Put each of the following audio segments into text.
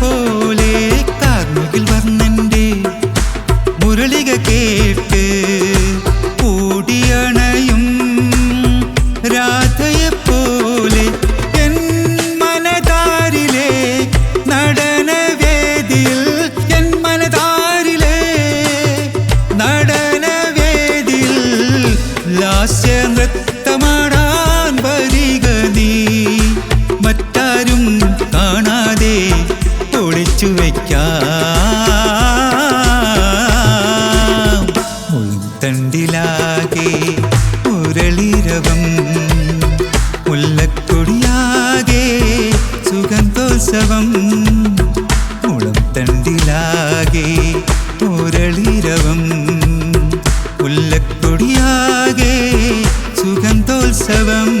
പോലെ കാർമുകിൽ വർണന്റെ മുരളിക കേട്ട് കൂടിയണയും രാധയെപ്പോലെ എൻ മനതാരിലെ നടനവേദിയിൽ എൻ മനതാരിലെ നടനവേദിയിൽ ലാസ്യ ഒളിച്ചു വയ്ക്കാം ഉൾത്തണ്ടിലാകെ ഉരളിരവം മുല്ലക്കൊടിയാകെ സുഗന്ധോത്സവം. ഉളംതണ്ടിലാകെ ഉരളിരവം മുല്ലക്കൊടിയാകെ സുഗന്ധോത്സവം.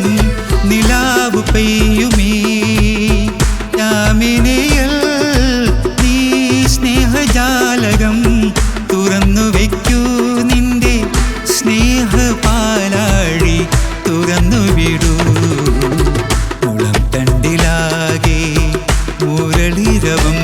സ്നേഹ പാലാഴി തുറന്നു വിടൂ. കുളം തണ്ടിലാകെ മുരളിരവം